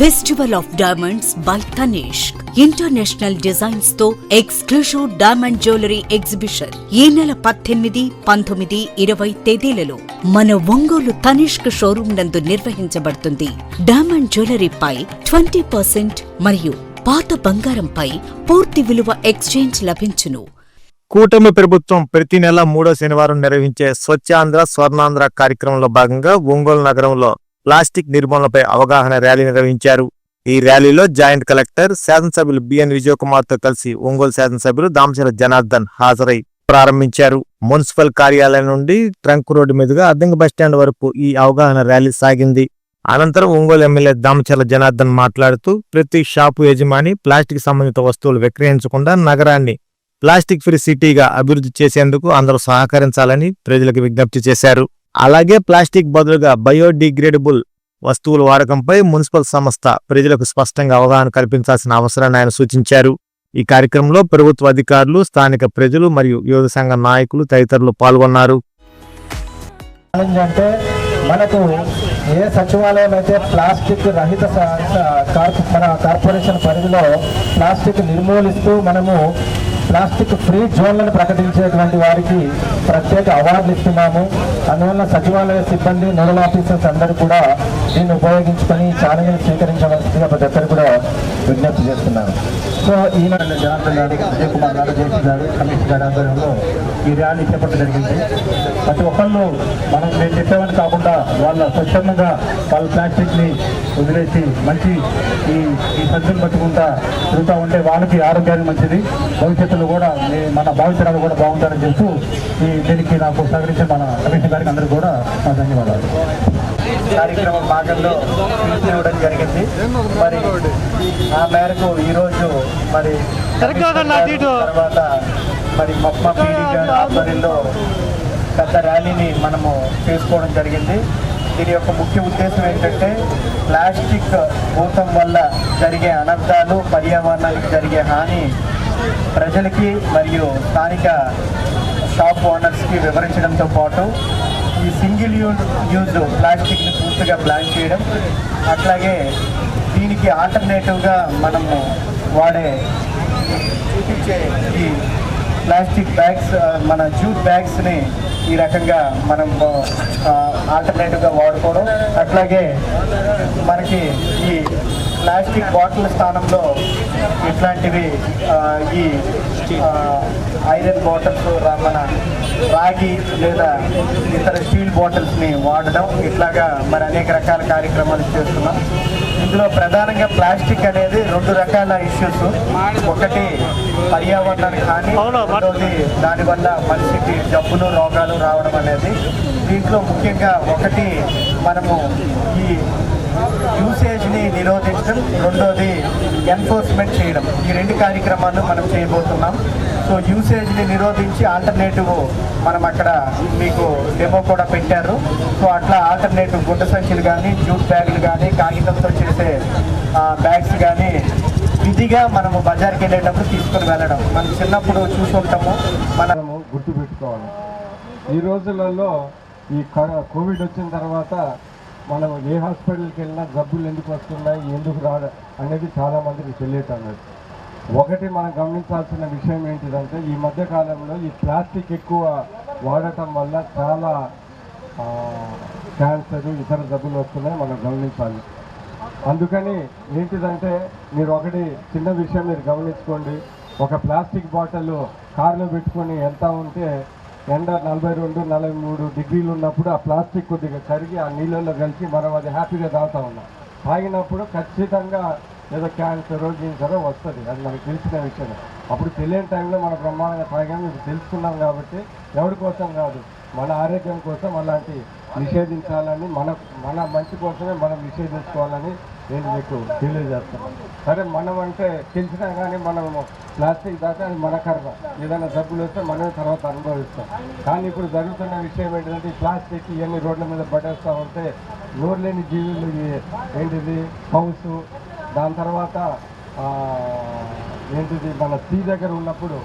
Festival of diamonds by Tanishq international డిజైన్స్తో exclusive diamond jewellery exhibition ఈ నెల పద్దెనిమిది పంతొమ్మిది ఇరవై తేదీలలో మన ఒంగోలు తనిష్క్ షోరూం నందు నిర్వహించబడుతుంది. డైమండ్ జ్యువెలరీపై ట్వంటీ పర్సెంట్ మరియు పాత బంగారంపై పూర్తి విలువ ఎక్స్చేంజ్ లభించును. కూటమి ప్రభుత్వం ప్రతి నెల మూడో శనివారం నిర్వహించే స్వచ్ఛాంధ్ర స్వర్ణాంధ్ర కార్యక్రమంలో భాగంగా ఒంగోలు నగరంలో ప్లాస్టిక్ నిర్మూలనపై అవగాహన ర్యాలీ నిర్వహించారు. ఈ ర్యాలీలో జాయింట్ కలెక్టర్ శాసనసభ్యులు బిఎన్ విజయకుమార్తో కలిసి ఒంగోలు శాసనసభ్యులు దామచల జనార్దన్ హాజరై ప్రారంభించారు. మున్సిపల్ కార్యాలయం నుండి ట్రంక్ రోడ్డు మీదుగా అద్దెంకి బస్టాండ్ వరకు ఈ అవగాహన ర్యాలీ సాగింది. అనంతరం ఒంగోలు ఎమ్మెల్యే దామచల జనార్దన్ మాట్లాడుతూ ప్రతి షాపు యజమాని ప్లాస్టిక్ సంబంధిత వస్తువులు విక్రయించకుండా నగరాన్ని ప్లాస్టిక్ ఫ్రీ సిటీగా అభివృద్ధి చేసేందుకు అందరూ సహకరించాలని ప్రజలకు విజ్ఞప్తి చేశారు. అలాగే ప్లాస్టిక్ బదులుగా బయోడిగ్రేడబుల్ వస్తువుల వాడకంపై మున్సిపల్ సంస్థ ప్రజలకు స్పష్టంగా అవగాహన కల్పించాల్సిన అవసరాన్ని ఆయన సూచించారు. ఈ కార్యక్రమంలో ప్రభుత్వ అధికారులు స్థానిక ప్రజలు మరియు యువత సంఘ నాయకులు తదితరులు పాల్గొన్నారు. అంటే మనకు ఏ సచివాలయం అయితే ప్లాస్టిక్ రహిత మన కార్పొరేషన్ పరిధిలో ప్లాస్టిక్ నిర్మూలిస్తూ మనము ప్లాస్టిక్ ఫ్రీ జోన్లను ప్రకటించేటువంటి వారికి ప్రత్యేక అవార్డులు ఇస్తున్నాము. అందువల్ల సచివాలయ సిబ్బంది నోడల్ ఆఫీసర్స్ అందరూ కూడా దీన్ని ఉపయోగించుకొని ఈ ఛాలెంజ్ని స్వీకరించవలసిందిగా ప్రతి ఒక్కరు కూడా విజ్ఞప్తి చేస్తున్నాను సో ఈయన జనార్దన్ గారు విజయ్ కుమార్ గారు జేసీ గారు కమిషనర్ గారి ఆధ్వర్యంలో ఈ ర్యాలీ చేపట్టడం జరిగింది. ప్రతి ఒక్కళ్ళు మనం నేను చెప్పేవని కాకుండా వాళ్ళ స్వచ్ఛందంగా వాళ్ళ ప్లాస్టిక్ని వదిలేసి మంచి ఈ ఈ సంచులు పట్టుకుంటా తిరుగుతూ ఉంటే వాళ్ళకి ఆరోగ్యానికి మంచిది భవిష్యత్తులో కూడా మీ- మన భావితరాలు కూడా బాగుంటారని చెప్తూ ఈ దీనికి నాకు సహకరించిన మన కమిషనర్ గారికి అందరికీ కూడా నా ధన్యవాదాలు. కార్యక్రమం భాగంలో ఇవ్వడం జరిగింది. మరి ఆ మేరకు ఈరోజు మరి తర్వాత మరి మొప్ప ఆధ్వర్యంలో పెద్ద ర్యాలీని మనము చేసుకోవడం జరిగింది. దీని యొక్క ముఖ్య ఉద్దేశం ఏంటంటే ప్లాస్టిక్ భూతం వల్ల జరిగే అనర్థాలు పర్యావరణానికి జరిగే హాని ప్రజలకి మరియు స్థానిక షాప్ ఓనర్స్కి వివరించడంతో పాటు ఈ సింగిల్ యూజ్ యూజ్ ప్లాస్టిక్ని పూర్తిగా బ్లాన్ చేయడం అట్లాగే దీనికి ఆల్టర్నేటివ్గా మనము వాడే చూపించే ఈ ప్లాస్టిక్ బ్యాగ్స్ మన జ్యూట్ బ్యాగ్స్ని ఈ రకంగా మనం ఆల్టర్నేటివ్గా వాడుకోవడం అట్లాగే మనకి ఈ ప్లాస్టిక్ బాటిల్ స్థానంలో ఇట్లాంటివి ఈ ఐరన్ బాటిల్స్ మన రాగి లేదా ఇతర స్టీల్ బాటిల్స్ని వాడడం ఇట్లాగా మరి అనేక రకాల కార్యక్రమాలు చేస్తున్నాం. ఇందులో ప్రధానంగా ప్లాస్టిక్ అనేది రెండు రకాల ఇష్యూస్. ఒకటి పర్యావరణానికి హాని రెండోది దానివల్ల మనిషికి జబ్బులు రోగాలు రావడం అనేది. దీంట్లో ముఖ్యంగా ఒకటి మనము ఈ యూసేజ్ని నిరోధించడం రెండోది ఎన్ఫోర్స్మెంట్ చేయడం. ఈ రెండు కార్యక్రమాలు మనం చేయబోతున్నాం. సో యూసేజ్ని నిరోధించి ఆల్టర్నేటివ్ మనం అక్కడ మీకు డెమో కూడా పెట్టారు. సో అట్లా ఆల్టర్నేటివ్ గుడ్డ సంచులు కానీ జూట్ బ్యాగులు కానీ కాగితంతో చేసే బ్యాగ్స్ కానీ విధిగా మనము బజార్కి వెళ్ళేటప్పుడు తీసుకొని వెళ్ళడం. మనం చిన్నప్పుడు చూసుంటాము మనము గుర్తుపెట్టుకోవాలి. ఈ రోజులలో ఈ క- కోవిడ్ వచ్చిన తర్వాత మనం ఏ హాస్పిటల్కి వెళ్ళినా జబ్బులు ఎందుకు వస్తున్నాయి ఎందుకు రా అనేది చాలా మందికి తెలియటం లేదు. ఒకటి మనం గమనించాల్సిన విషయం ఏంటిదంటే ఈ మధ్య కాలంలో ఈ ప్లాస్టిక్ ఎక్కువ వాడటం వల్ల చాలా క్యాన్సర్ ఇతర జబ్బులు వస్తున్నాయి మనం గమనించాలి. అందుకని ఏంటిదంటే మీరు ఒకటి చిన్న విషయం మీరు గమనించుకోండి. ఒక ప్లాస్టిక్ బాటిల్ కారులో పెట్టుకొని ఎంత ఉంటే ఎండ నలభై రెండు నలభై మూడు డిగ్రీలు ఉన్నప్పుడు ఆ ప్లాస్టిక్ కొద్దిగా కరిగి ఆ నీళ్ళల్లో కలిసి మనం అది హ్యాపీగా తాగుతా ఉన్నాం. తాగినప్పుడు ఖచ్చితంగా ఏదో క్యాన్సర్ గిన్సరో వస్తుంది. అది మనకు తెలిసిన విషయం అప్పుడు తెలియని టైంలో మన బ్రహ్మాండంగా తాగాము. ఇప్పుడు తెలుసుకున్నాం కాబట్టి ఎవరి కోసం కాదు మన ఆరోగ్యం కోసం అలాంటి నిషేధించాలని మన మన మంచి కోసమే మనం నిషేధించుకోవాలని నేను మీకు తెలియజేస్తాను. సరే మనం అంటే తెలిసినా కానీ మనము ప్లాస్టిక్ దాకా అది మన కర్మ. ఏదైనా జబ్బులు వస్తే మనమే తర్వాత అనుభవిస్తాం. కానీ ఇప్పుడు జరుగుతున్న విషయం ఏంటంటే ప్లాస్టిక్ ఇవన్నీ రోడ్ల మీద పడేస్తూ ఉంటే నోరు లేని జీవులు ఏంటిది? హౌస్. దాని తర్వాత ఏంటిది? మన సీ దగ్గర ఉన్నప్పుడు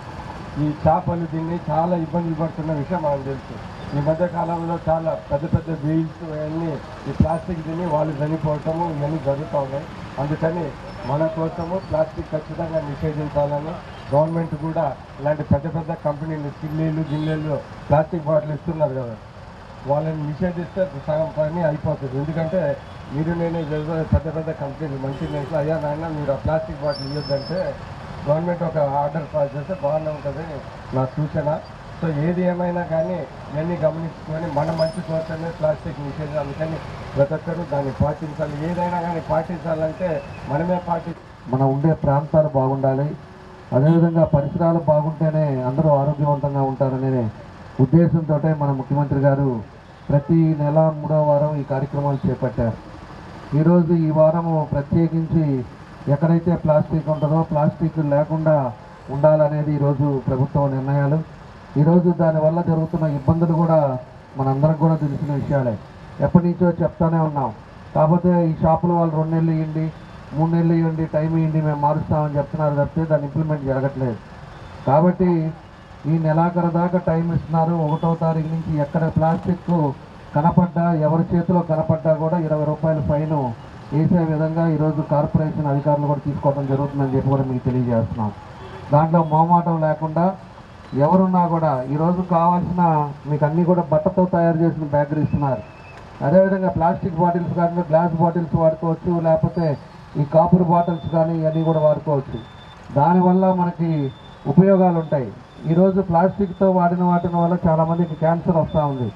ఈ చేపలు తిని చాలా ఇబ్బంది పడుతున్న విషయం మనకు తెలుసు. ఈ మధ్య కాలంలో చాలా పెద్ద పెద్ద వీల్స్ ఇవన్నీ ఈ ప్లాస్టిక్ తిని వాళ్ళు చనిపోవటము ఇవన్నీ జరుగుతూ ఉన్నాయి. అందుకని మన కోసము ప్లాస్టిక్ ఖచ్చితంగా నిషేధించాలని గవర్నమెంట్ కూడా ఇలాంటి పెద్ద పెద్ద కంపెనీలు కిల్లీలు గిన్నెలు ప్లాస్టిక్ బాటిల్ ఇస్తున్నారు కదా. వాళ్ళని నిషేధిస్తే సగం పని అయిపోతుంది. ఎందుకంటే మీరు నేనే ఏదో పెద్ద పెద్ద కంపెనీలు మంచి నేట్లు అయ్యా నాయన మీరు ఆ ప్లాస్టిక్ బాటిల్ ఇవ్వద్దంటే గవర్నమెంట్ ఒక ఆర్డర్ పాస్ చేస్తే బాగానే ఉంటుంది నా సూచన. సో ఏది ఏమైనా కానీ ఇవన్నీ గమనించుకొని మన మంచి కోసమే ప్లాస్టిక్ నిషేధం. అందుకని ప్రతి ఒక్కరూ దాన్ని పాటించాలి. ఏదైనా కానీ పాటించాలంటే మనమే పాటి మన ఉండే ప్రాంతాలు బాగుండాలి. అదేవిధంగా పరిసరాలు బాగుంటేనే అందరూ ఆరోగ్యవంతంగా ఉంటారనే ఉద్దేశంతో మన ముఖ్యమంత్రి గారు ప్రతి నెల మూడో వారం ఈ కార్యక్రమాలు చేపట్టారు. ఈరోజు ఈ వారము ప్రత్యేకించి ఎక్కడైతే ప్లాస్టిక్ ఉంటుందో ప్లాస్టిక్ లేకుండా ఉండాలనేది ఈరోజు ప్రభుత్వం నిర్ణయాలు. ఈరోజు దానివల్ల జరుగుతున్న ఇబ్బందులు కూడా మనందరం కూడా తెలిసిన విషయాలే. ఎప్పటి నుంచో చెప్తానే ఉన్నాం. కాకపోతే ఈ షాపులో వాళ్ళు రెండు నెలలు ఇవ్వండి మూడు నెలలు ఇవ్వండి టైం ఇవ్వండి మేము మారుస్తామని చెప్తున్నారు తప్పితే దాన్ని ఇంప్లిమెంట్ జరగట్లేదు. కాబట్టి ఈ నెలాఖరు దాకా టైం ఇస్తున్నారు. ఒకటో తారీఖు నుంచి ఎక్కడ ప్లాస్టిక్ కనపడ్డా ఎవరి చేతిలో కనపడ్డా కూడా ఇరవై రూపాయల ఫైన్ వేసే విధంగా ఈరోజు కార్పొరేషన్ అధికారులు కూడా తీసుకోవడం జరుగుతుందని చెప్పి కూడా మీకు తెలియజేస్తున్నాం. దాంట్లో మోమాటం లేకుండా ఎవరున్నా కూడా ఈరోజు కావాల్సిన మీకు అన్నీ కూడా బట్టతో తయారు చేసిన బ్యాగులు ఇస్తున్నారు అదేవిధంగా ప్లాస్టిక్ బాటిల్స్ కానీ గ్లాస్ బాటిల్స్ వాడుకోవచ్చు లేకపోతే ఈ కాపర్ బాటిల్స్ కానీ ఇవన్నీ కూడా వాడుకోవచ్చు. దానివల్ల మనకి ఉపయోగాలు ఉంటాయి. ఈరోజు ప్లాస్టిక్తో వాడిన వాటిని వల్ల చాలామందికి క్యాన్సర్ వస్తూ ఉంది.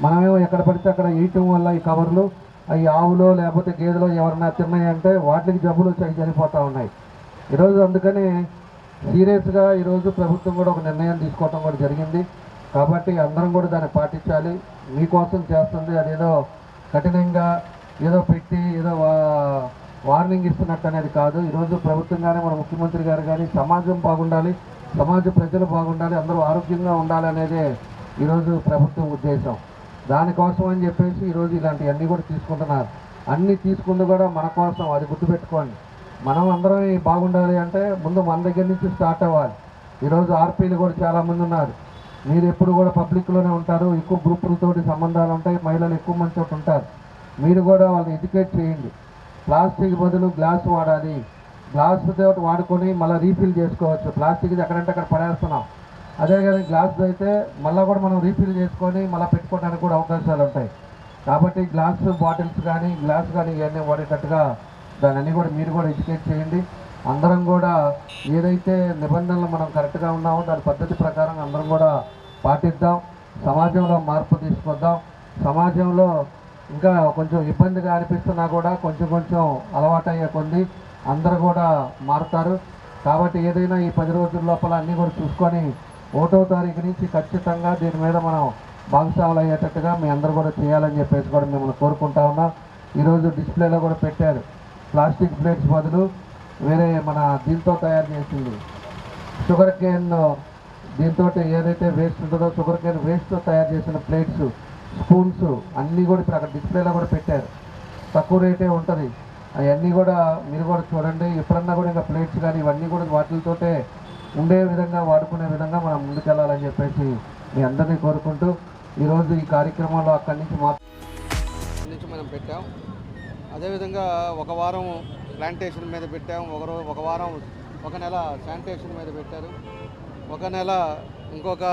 మనమేమో ఎక్కడ పడితే అక్కడ వేయటం వల్ల ఈ కవర్లు అవి ఆవులో లేకపోతే గేదెలో ఎవరైనా తిన్నాయంటే వాటికి జబ్బులు వచ్చాయి చనిపోతూ ఉన్నాయి. ఈరోజు అందుకని సీరియస్గా ఈరోజు ప్రభుత్వం కూడా ఒక నిర్ణయం తీసుకోవటం కూడా జరిగింది. కాబట్టి అందరం కూడా దాన్ని పాటించాలి. మీకోసం చేస్తుంది. అదేదో కఠినంగా ఏదో పెట్టి ఏదో వా- వార్నింగ్ ఇస్తున్నట్టు అనేది కాదు. ఈరోజు ప్రభుత్వం కానీ మన ముఖ్యమంత్రి గారు కానీ సమాజం బాగుండాలి. సమాజ ప్రజలు బాగుండాలి. అందరూ ఆరోగ్యంగా ఉండాలి అనేదే ఈరోజు ప్రభుత్వం ఉద్దేశం. దానికోసం అని చెప్పేసి ఈరోజు ఇలాంటివన్నీ కూడా తీసుకుంటున్నారు. అన్నీ తీసుకుంది కూడా మన కోసం. అది గుర్తుపెట్టుకోండి. మనం అందరం బాగుండాలి అంటే ముందు మన దగ్గర నుంచి స్టార్ట్ అవ్వాలి. ఈరోజు ఆర్పీలు కూడా చాలామంది ఉన్నారు. మీరు ఎప్పుడు కూడా పబ్లిక్లోనే ఉంటారు. ఎక్కువ గ్రూపులతోటి సంబంధాలు ఉంటాయి. మహిళలు ఎక్కువ మంది చోట ఉంటారు. మీరు కూడా వాళ్ళని ఎడ్యుకేట్ చేయండి. ప్లాస్టిక్ బదులు గ్లాస్ వాడాలి. గ్లాస్ తోటి వాడుకొని మళ్ళీ రీఫిల్ చేసుకోవచ్చు. ప్లాస్టిక్ ఎక్కడంటే అక్కడ పడేస్తున్నాం. అదే కానీ గ్లాస్ అయితే మళ్ళీ కూడా మనం రీఫిల్ చేసుకొని మళ్ళీ పెట్టుకోవడానికి కూడా అవకాశాలు ఉంటాయి. కాబట్టి గ్లాస్ బాటిల్స్ కానీ గ్లాస్ కానీ ఇవన్నీ వాడేటట్టుగా దాని కూడా మీరు కూడా ఎడ్యుకేట్ చేయండి. అందరం కూడా ఏదైతే నిబంధనలు మనం కరెక్ట్గా ఉన్నామో దాని పద్ధతి ప్రకారం అందరం కూడా పాటిద్దాం. సమాజంలో మార్పు తీసుకొద్దాం. సమాజంలో ఇంకా కొంచెం ఇబ్బందిగా అనిపిస్తున్నా కూడా కొంచెం కొంచెం అలవాటయ్యే కొంది అందరూ కూడా మారుతారు. కాబట్టి ఏదైనా ఈ పది రోజుల లోపల అన్నీ కూడా చూసుకొని ఒకటో తారీఖు నుంచి ఖచ్చితంగా దీని మీద మనం భాగస్వాములు అయ్యేటట్టుగా మీ అందరూ కూడా చేయాలని చెప్పేసి కూడా మిమ్మల్ని కోరుకుంటా ఉన్నాం. ఈరోజు డిస్ప్లేలో కూడా పెట్టారు. ప్లాస్టిక్ ప్లేట్స్ బదులు వేరే మన దీంతో తయారు చేసింది. షుగర్ కేన్ దీంతో ఏదైతే వేస్ట్ ఉంటుందో షుగర్ కేన్ వేస్ట్తో తయారు చేసిన ప్లేట్స్ స్పూన్స్ అన్నీ కూడా ఇప్పుడు అక్కడ డిస్ప్లేలో కూడా పెట్టారు. తక్కువ రేటే ఉంటుంది. అవన్నీ కూడా మీరు కూడా చూడండి. ఎప్పుడన్నా కూడా ఇంకా ప్లేట్స్ కానీ ఇవన్నీ కూడా వాటితోటే ఉండే విధంగా వాడుకునే విధంగా మనం ముందుకెళ్ళాలని చెప్పేసి మీ అందరినీ కోరుకుంటూ ఈరోజు ఈ కార్యక్రమంలో అక్కడి నుంచి మా నుంచి మనం పెట్టాం. అదేవిధంగా ఒక వారం ప్లాంటేషన్ మీద పెట్టాము ఒక ఒక వారం ఒక నెల శానిటేషన్ మీద పెట్టారు. ఒక నెల ఇంకొక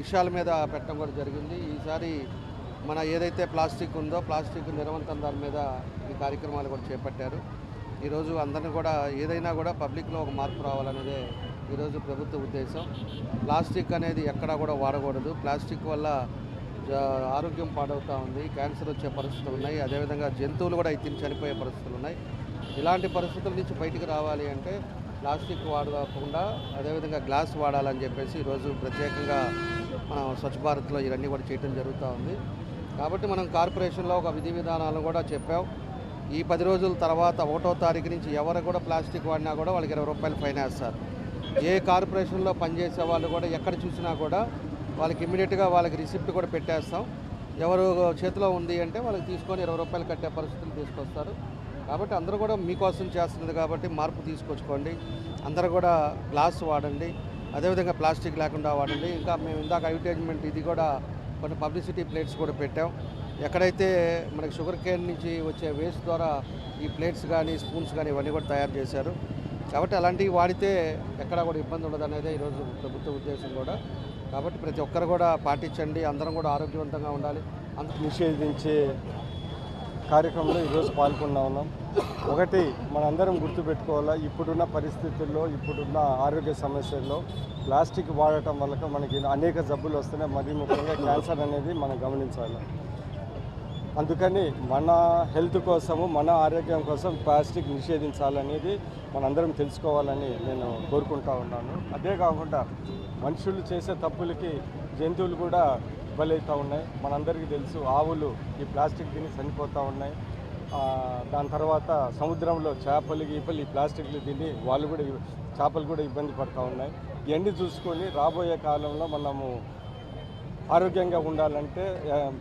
విషయాల మీద పెట్టడం కూడా జరిగింది. ఈసారి మన ఏదైతే ప్లాస్టిక్ ఉందో ప్లాస్టిక్ నిరవంతం దాని మీద ఈ కార్యక్రమాలు కూడా చేపట్టారు. ఈరోజు అందరిని కూడా ఏదైనా కూడా పబ్లిక్లో ఒక మార్పు రావాలనేదే ఈరోజు ప్రభుత్వ ఉద్దేశం. ప్లాస్టిక్ అనేది ఎక్కడా కూడా వాడకూడదు. ప్లాస్టిక్ వల్ల ఆరోగ్యం పాడవుతూ ఉంది క్యాన్సర్ వచ్చే పరిస్థితులు ఉన్నాయి అదేవిధంగా జంతువులు కూడా తిని చనిపోయే పరిస్థితులు ఉన్నాయి. ఇలాంటి పరిస్థితుల నుంచి బయటికి రావాలి అంటే ప్లాస్టిక్ వాడకుండా అదేవిధంగా గ్లాస్ వాడాలని చెప్పేసి ఈరోజు ప్రత్యేకంగా మనం స్వచ్ఛ భారత్లో ఇవన్నీ కూడా చేయడం జరుగుతూ ఉంది. కాబట్టి మనం కార్పొరేషన్లో ఒక విధి విధానాలు కూడా చెప్పాం. ఈ పది రోజుల తర్వాత ఒకటో తారీఖు నుంచి ఎవరు కూడా ప్లాస్టిక్ వాడినా కూడా వాళ్ళకి ఇరవై రూపాయలు ఫైన్ వేస్తారు. ఏ కార్పొరేషన్లో పనిచేసే వాళ్ళు కూడా ఎక్కడ చూసినా కూడా వాళ్ళకి ఇమ్మీడియట్గా వాళ్ళకి రిసిప్ట్ కూడా పెట్టేస్తాం. ఎవరు చేతిలో ఉంది అంటే వాళ్ళకి తీసుకొని ఇరవై రూపాయలు కట్టే పరిస్థితులు తీసుకొస్తారు. కాబట్టి అందరూ కూడా మీకోసం చేస్తున్నది కాబట్టి మార్పు తీసుకొచ్చుకోండి. అందరూ కూడా గ్లాస్ వాడండి. అదేవిధంగా ప్లాస్టిక్ లేకుండా వాడండి. ఇంకా మేము ఇందాక అడ్వర్టైజ్మెంట్ ఇది కూడా కొన్ని పబ్లిసిటీ ప్లేట్స్ కూడా పెట్టాం. ఎక్కడైతే మనకి షుగర్ కేన్ నుంచి వచ్చే వేస్ట్ ద్వారా ఈ ప్లేట్స్ కానీ స్పూన్స్ కానీ ఇవన్నీ కూడా తయారు చేశారు. కాబట్టి అలాంటివి వాడితే ఎక్కడా కూడా ఇబ్బంది ఉండదు అనేది ఈరోజు ప్రభుత్వ ఉద్దేశం కూడా. కాబట్టి ప్రతి ఒక్కరు కూడా పాటించండి. అందరం కూడా ఆరోగ్యవంతంగా ఉండాలి. అంత నిషేధించే కార్యక్రమంలో ఈరోజు పాల్గొన్నా ఉన్నాం. ఒకటి మనందరం గుర్తుపెట్టుకోవాలా ఇప్పుడున్న పరిస్థితుల్లో ఇప్పుడున్న ఆరోగ్య సమస్యల్లో ప్లాస్టిక్ వాడటం వల్ల మనకి అనేక జబ్బులు వస్తున్నాయి. మరీ ముఖ్యంగా క్యాన్సర్ అనేది మనం గమనించాలి. అందుకని మన హెల్త్ కోసము మన ఆరోగ్యం కోసం ప్లాస్టిక్ నిషేధించాలనేది మనందరం తెలుసుకోవాలని నేను కోరుకుంటా ఉన్నాను. అదే కాకుండా మనుషులు చేసే తప్పులకి జంతువులు కూడా బలవుతూ ఉన్నాయి. మనందరికీ తెలుసు ఆవులు ఈ ప్లాస్టిక్ తిని చనిపోతూ ఉన్నాయి. దాని తర్వాత సముద్రంలో చేపలు గీపలు ఈ ప్లాస్టిక్లు తిని వాళ్ళు కూడా చేపలు కూడా ఇబ్బంది పడుతూ ఉన్నాయి. ఇవన్నీ చూసుకొని రాబోయే కాలంలో మనము ఆరోగ్యంగా ఉండాలంటే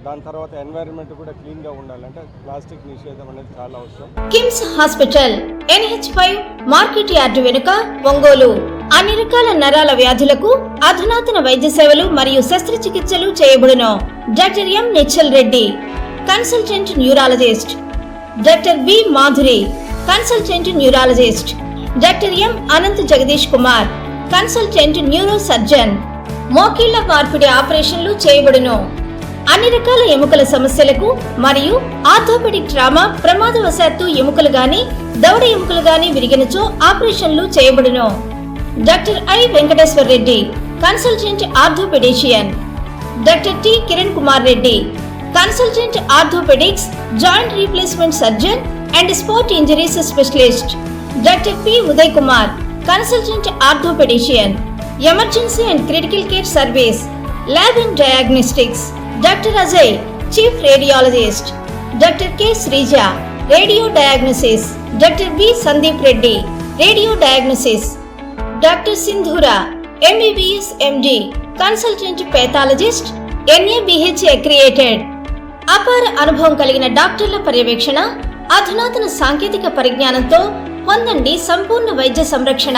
దాని తర్వాత ఎన్వైరన్మెంట్ కూడా క్లీన్గా ఉండాలంటే ప్లాస్టిక్ నిషేధం అనేది చాలా అవసరం. KIMS hospital NH five market yard వెనుక ఒంగోలు. అన్ని రకాల నరాల వ్యాధులకు అధునాతన వైద్య సేవలు మరియు శస్త్రచికిత్సలు చేయబడును. Doctor M Nischal Reddy consultant neurologist. Doctor B Madhuri consultant neurologist. Doctor M Anant Jagadish Kumar consultant neuro surgeon మోకీళ్ళ మార్పిడి ఆపరేషన్లు చేయబడును. అన్ని రకాల ఎముకల సమస్యలకు మరియు ఆర్థోపెడిక్ ట్రామా ప్రమాదవశాత్తు ఎముకలు గాని దవడ ఎముకలు గాని విరిగినచో ఆపరేషన్లు చేయబడును. Doctor I Venkateshwar Reddy consultant orthopedician. Doctor T Kiran Kumar Reddy consultant orthopaedics joint replacement surgeon and sport injuries specialist. Doctor P Uday Kumar consultant orthopedician. Emergency and critical care service lab and diagnostics doctor Ajay chief radiologist doctor K Sreeja radio diagnosis doctor B Sandeep Reddy radio diagnosis doctor Sindhura MBBS MD consultant pathologist NABH accredited అపార అనుభవం కలిగిన డాక్టర్ల పర్యవేక్షణ అధునాతన సాంకేతిక పరిజ్ఞానంతో పొందండి సంపూర్ణ వైద్య సంరక్షణ.